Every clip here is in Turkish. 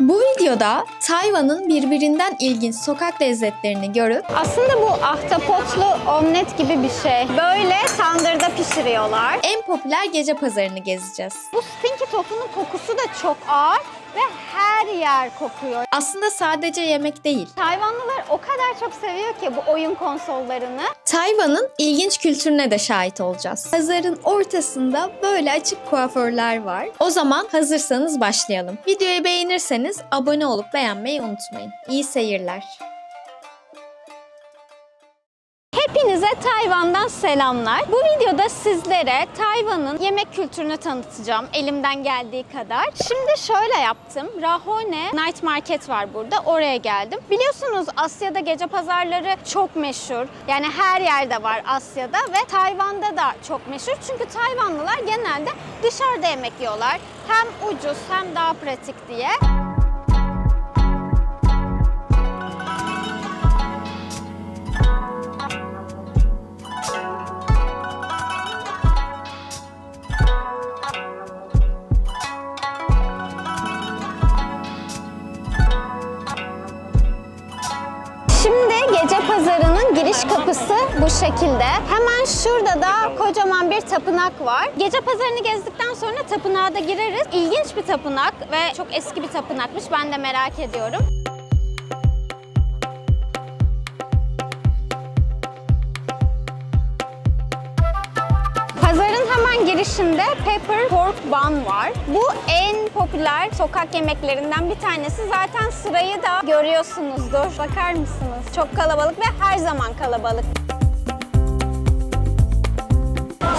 Bu videoda Tayvan'ın birbirinden ilginç sokak lezzetlerini görüp Aslında bu ahtapotlu omlet gibi bir şey. Böyle tandırda pişiriyorlar. en popüler gece pazarını gezeceğiz. Bu stinky tofunun kokusu da çok ağır ve her yer kokuyor. Aslında sadece yemek değil. Tayvanlılar o kadar çok seviyor ki bu oyun konsollarını. Tayvan'ın ilginç kültürüne de şahit olacağız. Pazarın ortasında böyle açık kuaförler var. O zaman hazırsanız başlayalım. Videoyu beğenirseniz abone olup beğenmeyi unutmayın. İyi seyirler. Hepinize Tayvan'dan selamlar. Bu videoda sizlere Tayvan'ın yemek kültürünü tanıtacağım elimden geldiği kadar. Şimdi şöyle yaptım. Rahone Night Market var burada. Oraya geldim. Biliyorsunuz Asya'da gece pazarları çok meşhur. Yani her yerde var Asya'da ve Tayvan'da da çok meşhur. Çünkü Tayvanlılar genelde dışarıda yemek yiyorlar. Hem ucuz hem daha pratik diye. Şekilde. Hemen şurada da kocaman bir tapınak var. Gece pazarını gezdikten sonra tapınağa da gireriz. İlginç bir tapınak ve çok eski bir tapınakmış. Ben de merak ediyorum. Pazarın hemen girişinde Pepper Pork Bun var. Bu en popüler sokak yemeklerinden bir tanesi. Zaten sırayı da görüyorsunuzdur. Bakar mısınız? Çok kalabalık ve her zaman kalabalık.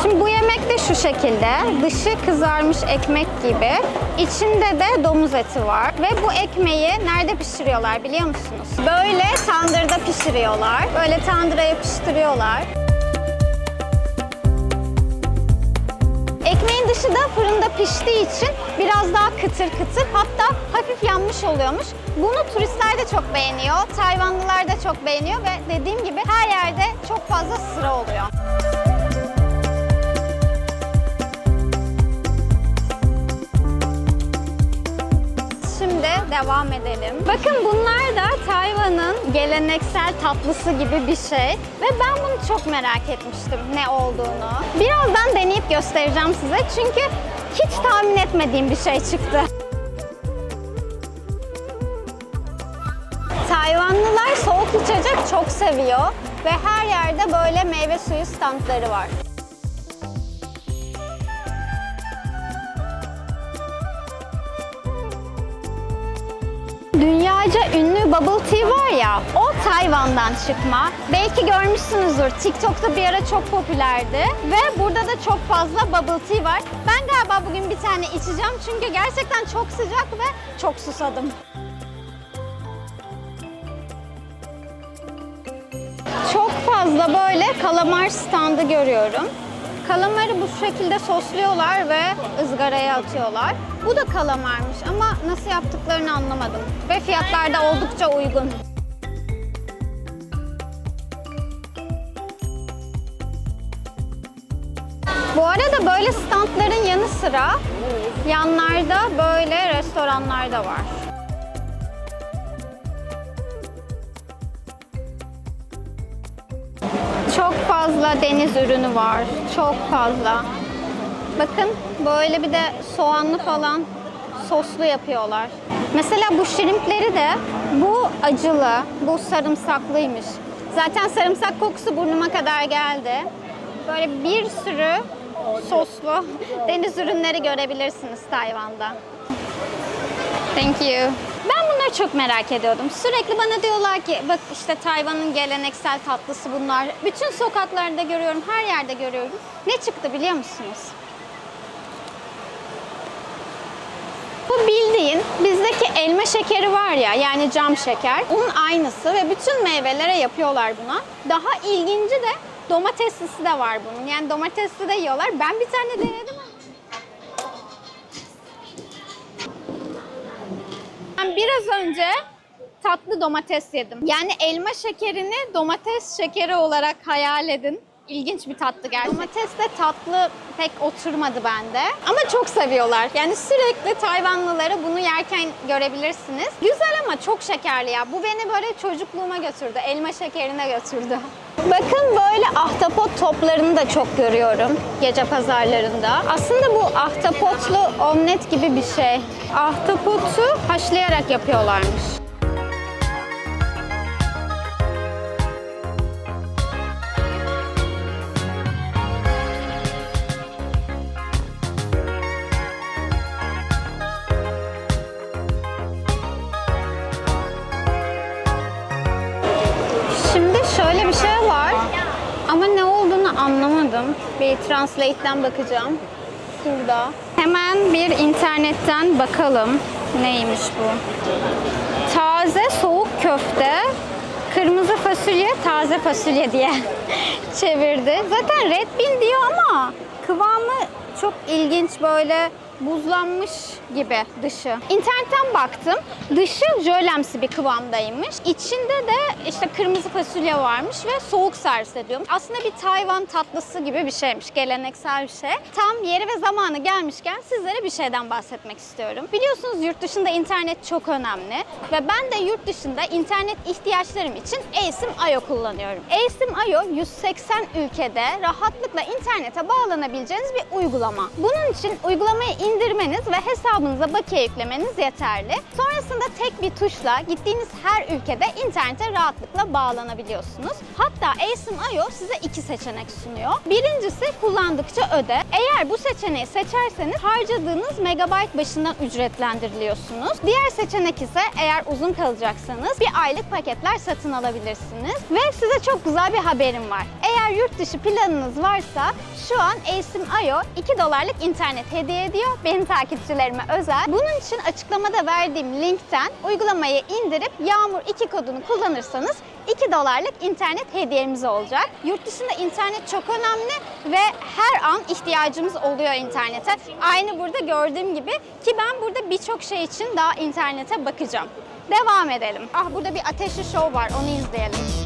Şimdi bu yemek de şu şekilde. Dışı kızarmış ekmek gibi. İçinde de domuz eti var. Ve bu ekmeği nerede pişiriyorlar biliyor musunuz? Böyle tandırda pişiriyorlar. Böyle tandıra yapıştırıyorlar. Ekmeğin dışı da fırında piştiği için biraz daha kıtır kıtır hatta hafif yanmış oluyormuş. Bunu turistler de çok beğeniyor, Tayvanlılar da çok beğeniyor ve dediğim gibi her yerde çok fazla sıra oluyor. Devam edelim. Bakın bunlar da Tayvan'ın geleneksel tatlısı gibi bir şey. Ve ben bunu çok merak etmiştim ne olduğunu. Birazdan deneyip göstereceğim size çünkü hiç tahmin etmediğim bir şey çıktı. Tayvanlılar soğuk içecek çok seviyor ve her yerde böyle meyve suyu standları var. Dünyaca ünlü bubble tea var ya, o Tayvan'dan çıkma. Belki görmüşsünüzdür, TikTok'ta bir ara çok popülerdi. Ve burada da çok fazla bubble tea var. Ben galiba bugün bir tane içeceğim çünkü gerçekten çok sıcak ve çok susadım. Çok fazla böyle kalamar standı görüyorum. Kalamarı bu şekilde sosluyorlar ve ızgaraya atıyorlar. Bu da kalamarmış ama nasıl yaptıklarını anlamadım. Ve fiyatlar da oldukça uygun. Bu arada böyle standların yanı sıra yanlarda böyle restoranlar da var. Çok fazla deniz ürünü var. Çok fazla. Bakın böyle bir de soğanlı falan soslu yapıyorlar. Mesela bu şirimpleri de bu acılı, bu sarımsaklıymış. Zaten sarımsak kokusu burnuma kadar geldi. Böyle bir sürü soslu deniz ürünleri görebilirsiniz Tayvan'da. Thank you. Ben bunları çok merak ediyordum. Sürekli bana diyorlar ki bak işte Tayvan'ın geleneksel tatlısı bunlar. Bütün sokaklarda görüyorum, her yerde görüyorum. Ne çıktı biliyor musunuz? Bu bildiğin bizdeki elma şekeri var ya yani cam şeker. Onun aynısı ve bütün meyvelere yapıyorlar buna. Daha ilginci de domateslisi de var bunun. Yani domatesli de yiyorlar. Ben bir tane denedim Ben biraz önce tatlı domates yedim. Yani elma şekerini domates şekeri olarak hayal edin. İlginç bir tatlı gerçekten. Domates de tatlı pek oturmadı bende. Ama çok seviyorlar. Yani sürekli Tayvanlıları bunu yerken görebilirsiniz. Güzel ama çok şekerli ya. Bu beni böyle çocukluğuma götürdü. Elma şekerine götürdü. Bakın böyle ahtapot toplarını da çok görüyorum gece pazarlarında. Aslında bu ahtapotlu omlet gibi bir şey. Ahtapotu haşlayarak yapıyorlarmış. Bir translate'den bakacağım. Şurada. Hemen bir internetten bakalım neymiş bu. Taze soğuk köfte, kırmızı fasulye, taze fasulye diye çevirdi. Zaten Red Bean diyor ama kıvamı çok ilginç böyle buzlanmış gibi dışı. İnternetten baktım. Dışı jölemsi bir kıvamdaymış. İçinde de işte kırmızı fasulye varmış ve soğuk servis ediyormuş. Aslında bir Tayvan tatlısı gibi bir şeymiş. Geleneksel bir şey. Tam yeri ve zamanı gelmişken sizlere bir şeyden bahsetmek istiyorum. Biliyorsunuz yurt dışında internet çok önemli ve ben de yurt dışında internet ihtiyaçlarım için eSIM IO kullanıyorum. eSIM IO 180 ülkede rahatlıkla internete bağlanabileceğiniz bir uygulama. Bunun için uygulamayı indirmeniz ve hesabınıza bakiye yüklemeniz yeterli. Sonrasında tek bir tuşla gittiğiniz her ülkede internete rahatlıkla bağlanabiliyorsunuz. Hatta eSIM IO size iki seçenek sunuyor. Birincisi kullandıkça öde. Eğer bu seçeneği seçerseniz harcadığınız megabayt başına ücretlendiriliyorsunuz. Diğer seçenek ise eğer uzun kalacaksanız bir aylık paketler satın alabilirsiniz. Ve size çok güzel bir haberim var. Eğer yurt dışı planınız varsa şu an eSIM IO 2 dolarlık internet hediye ediyor. Benim takipçilerime özel. Bunun için açıklamada verdiğim linkten uygulamayı indirip Yağmur 2 kodunu kullanırsanız 2 dolarlık internet hediyemiz olacak. Yurt dışında internet çok önemli ve her an ihtiyacımız oluyor internete. Aynı burada gördüğüm gibi ki ben burada birçok şey için daha internete bakacağım. Devam edelim. Ah burada bir ateşli show var onu izleyelim.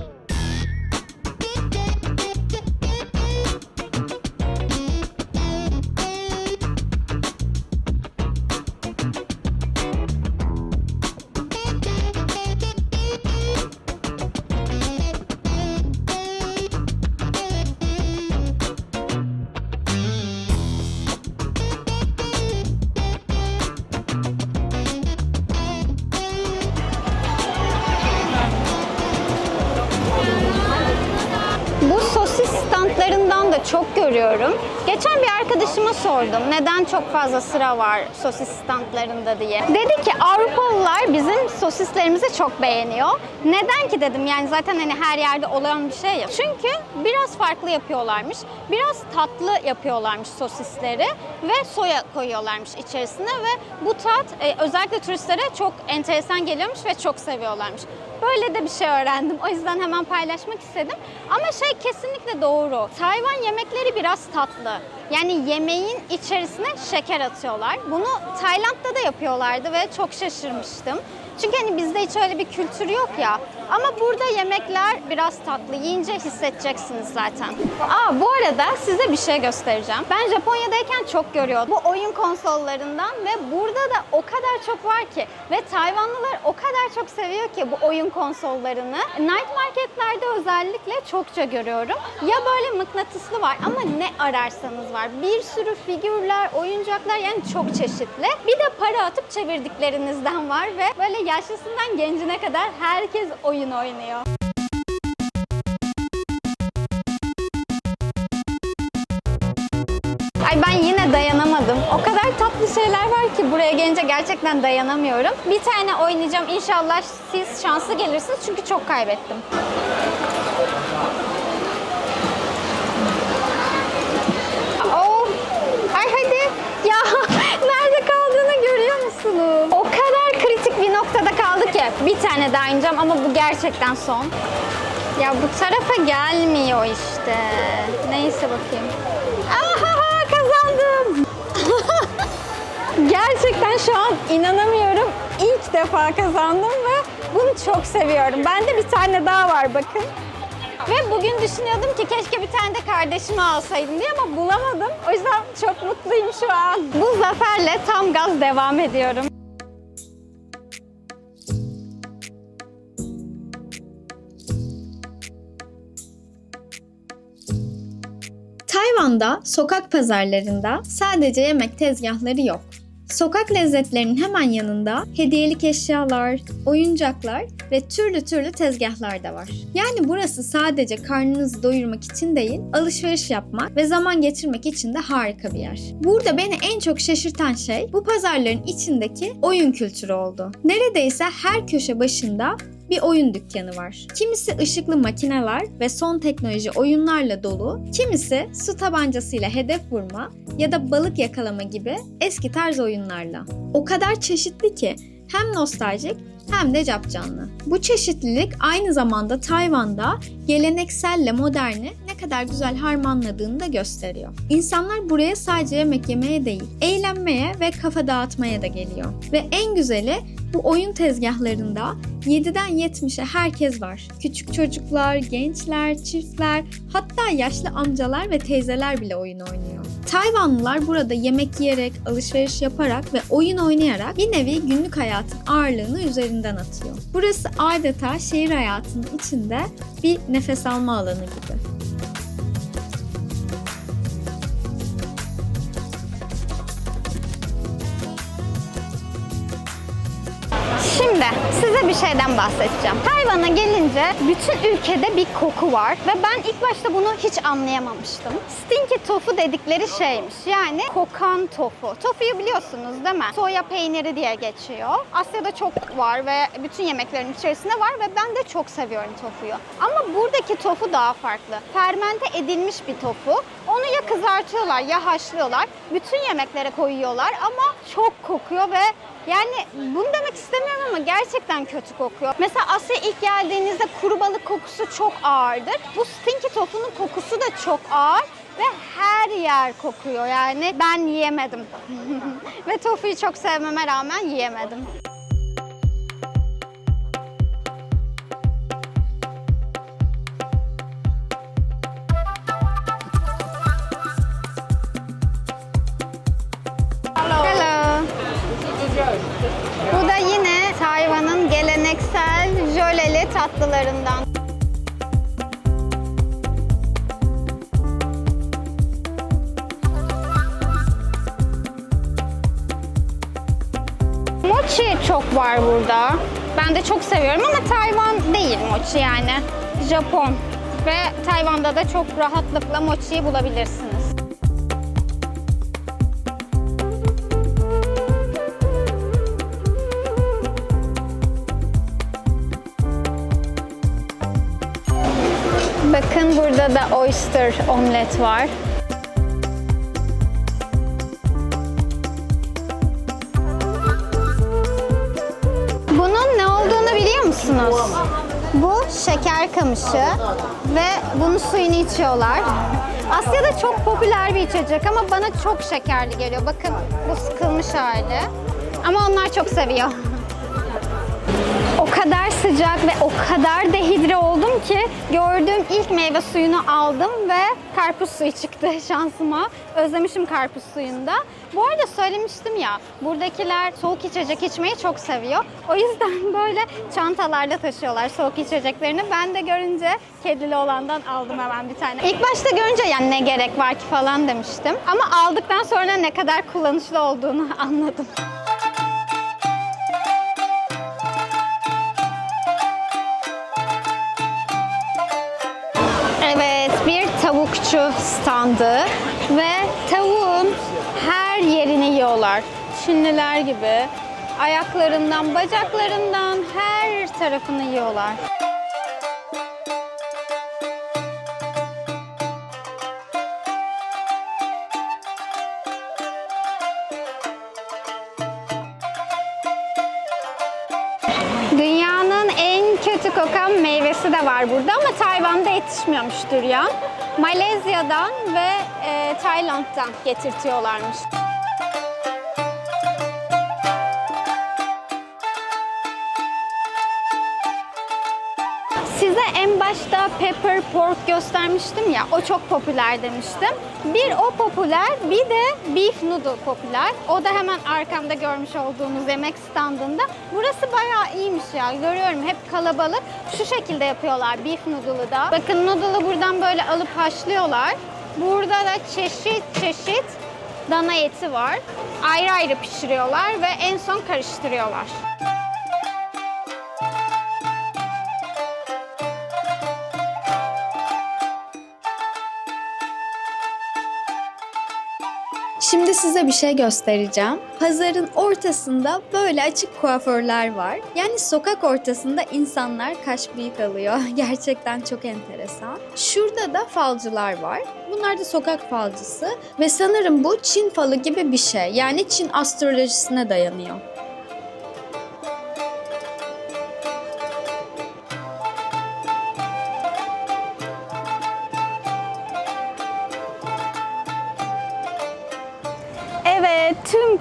Görüyorum. Geçen bir arkadaşıma sordum neden çok fazla sıra var sosis standlarında diye. Dedi ki Avrupalılar bizim sosislerimizi çok beğeniyor. Neden ki dedim yani zaten hani her yerde olan bir şey ya. Çünkü biraz farklı yapıyorlarmış. Biraz tatlı yapıyorlarmış sosisleri ve soya koyuyorlarmış içerisine ve bu tat e, özellikle turistlere çok enteresan geliyormuş ve çok seviyorlarmış. Böyle de bir şey öğrendim. O yüzden hemen paylaşmak istedim. Ama şey kesinlikle doğru. Tayvan yemekleri biraz tatlı. Yani yemeğin içerisine şeker atıyorlar. Bunu Tayland'da da yapıyorlardı ve çok şaşırmıştım. Çünkü hani bizde hiç öyle bir kültür yok ya. Ama burada yemekler biraz tatlı. Yiyince hissedeceksiniz zaten. Aa bu arada size bir şey göstereceğim. Ben Japonya'dayken çok görüyordum. Bu oyun konsollarından ve burada da o kadar çok var ki. Ve Tayvanlılar o kadar çok seviyor ki bu oyun konsollarını. Night marketlerde özellikle çokça görüyorum. Ya böyle mıknatıslı var ama ne ararsanız var. Bir sürü figürler, oyuncaklar yani çok çeşitli. Bir de para atıp çevirdiklerinizden var ve böyle yaşlısından gencine kadar herkes oyun oynuyor. Ay ben yine dayanamadım. O kadar tatlı şeyler var ki buraya gelince gerçekten dayanamıyorum. Bir tane oynayacağım. İnşallah siz şanslı gelirsiniz çünkü çok kaybettim. Oh, ay hadi. Ya nerede kaldığını görüyor musunuz? O kadar noktada kaldı ki. Bir tane daha oynayacağım ama bu gerçekten son. Ya bu tarafa gelmiyor işte. Neyse bakayım. Aha kazandım. Gerçekten şu an inanamıyorum. İlk defa kazandım ve bunu çok seviyorum. Bende bir tane daha var bakın. Ve bugün düşünüyordum ki keşke bir tane de kardeşimi alsaydım diye ama bulamadım. O yüzden çok mutluyum şu an. Bu zaferle tam gaz devam ediyorum. Tayvan'da sokak pazarlarında sadece yemek tezgahları yok. Sokak lezzetlerinin hemen yanında hediyelik eşyalar, oyuncaklar ve türlü türlü tezgahlar da var. Yani burası sadece karnınızı doyurmak için değil, alışveriş yapmak ve zaman geçirmek için de harika bir yer. Burada beni en çok şaşırtan şey bu pazarların içindeki oyun kültürü oldu. Neredeyse her köşe başında bir oyun dükkanı var. Kimisi ışıklı makineler ve son teknoloji oyunlarla dolu, kimisi su tabancasıyla hedef vurma ya da balık yakalama gibi eski tarz oyunlarla. O kadar çeşitli ki hem nostaljik hem de capcanlı. Bu çeşitlilik aynı zamanda Tayvan'da gelenekselle moderni kadar güzel harmanladığını da gösteriyor. İnsanlar buraya sadece yemek yemeye değil, eğlenmeye ve kafa dağıtmaya da geliyor. Ve en güzeli bu oyun tezgahlarında 7'den 70'e herkes var. Küçük çocuklar, gençler, çiftler, hatta yaşlı amcalar ve teyzeler bile oyun oynuyor. Tayvanlılar burada yemek yiyerek, alışveriş yaparak ve oyun oynayarak bir nevi günlük hayatın ağırlığını üzerinden atıyor. Burası adeta şehir hayatının içinde bir nefes alma alanı gibi. Size bir şeyden bahsedeceğim. Tayvan'a gelince bütün ülkede bir koku var ve ben ilk başta bunu hiç anlayamamıştım. Stinky tofu dedikleri şeymiş. Yani kokan tofu. Tofuyu biliyorsunuz değil mi? Soya peyniri diye geçiyor. Asya'da çok var ve bütün yemeklerin içerisinde var ve ben de çok seviyorum tofuyu. Ama buradaki tofu daha farklı. Fermente edilmiş bir tofu. Onu ya kızartıyorlar ya haşlıyorlar. Bütün yemeklere koyuyorlar ama çok kokuyor ve yani bunu demek istemiyorum ama gerçekten kötü kokuyor. Mesela Asya'ya ilk geldiğinizde kuru balık kokusu çok ağırdır. Bu stinky tofunun kokusu da çok ağır ve her yer kokuyor yani ben yiyemedim. ve tofuyu çok sevmeme rağmen yiyemedim. Tatlılarından. Mochi çok var burada. Ben de çok seviyorum ama Tayvan değil mochi yani. Japon. Ve Tayvan'da da çok rahatlıkla mochiyi bulabilirsiniz. Bakın burada da oyster omlet var. Bunun ne olduğunu biliyor musunuz? Bu şeker kamışı ve bunun suyunu içiyorlar. Asya'da çok popüler bir içecek ama bana çok şekerli geliyor. Bakın bu sıkılmış hali. Ama onlar çok seviyor. Kadar sıcak ve o kadar dehidre oldum ki gördüğüm ilk meyve suyunu aldım ve karpuz suyu çıktı şansıma. Özlemişim karpuz suyunda. Bu arada söylemiştim ya, buradakiler soğuk içecek içmeyi çok seviyor. O yüzden böyle çantalarda taşıyorlar soğuk içeceklerini. Ben de görünce kedili olandan aldım hemen bir tane. İlk başta görünce yani ne gerek var ki falan demiştim. Ama aldıktan sonra ne kadar kullanışlı olduğunu anladım. Tavukçu standı ve tavuğun her yerini yiyorlar. Çinliler gibi. Ayaklarından, bacaklarından her tarafını yiyorlar. Dünyanın en kötü kokan meyvesi de var burada ama Tayvan'da yetişmiyormuş durian. Malezya'dan ve e, Tayland'dan getirtiyorlarmış. Pepper pork göstermiştim ya, o çok popüler demiştim. Bir o popüler, bir de beef noodle popüler. O da hemen arkamda görmüş olduğunuz yemek standında. Burası bayağı iyiymiş ya, görüyorum hep kalabalık. Şu şekilde yapıyorlar beef noodle'ı da. Bakın noodle'ı buradan böyle alıp haşlıyorlar. Burada da çeşit çeşit dana eti var. Ayrı ayrı pişiriyorlar ve en son karıştırıyorlar. Şimdi size bir şey göstereceğim. Pazarın ortasında böyle açık kuaförler var. Yani sokak ortasında insanlar kaş bıyık alıyor. Gerçekten çok enteresan. Şurada da falcılar var. Bunlar da sokak falcısı ve sanırım bu Çin falı gibi bir şey. Yani Çin astrolojisine dayanıyor.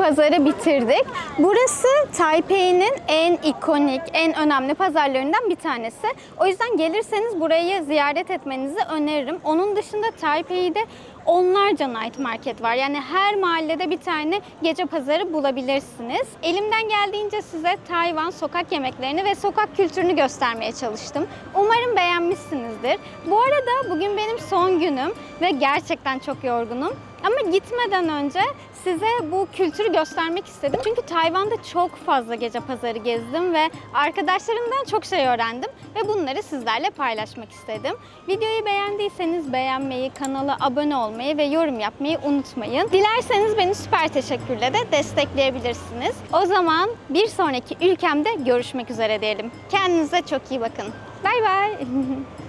Pazarı bitirdik. Burası Taipei'nin en ikonik, en önemli pazarlarından bir tanesi. O yüzden gelirseniz burayı ziyaret etmenizi öneririm. Onun dışında Taipei'de onlarca night market var. Yani her mahallede bir tane gece pazarı bulabilirsiniz. Elimden geldiğince size Tayvan sokak yemeklerini ve sokak kültürünü göstermeye çalıştım. Umarım beğenmişsinizdir. Bu arada bugün benim son günüm ve gerçekten çok yorgunum. Ama gitmeden önce size bu kültürü göstermek istedim. Çünkü Tayvan'da çok fazla gece pazarı gezdim ve arkadaşlarımdan çok şey öğrendim ve bunları sizlerle paylaşmak istedim. Videoyu beğendiyseniz beğenmeyi, kanala abone olmayı ve yorum yapmayı unutmayın. Dilerseniz beni süper teşekkürle de destekleyebilirsiniz. O zaman bir sonraki ülkemde görüşmek üzere diyelim. Kendinize çok iyi bakın. Bay bay.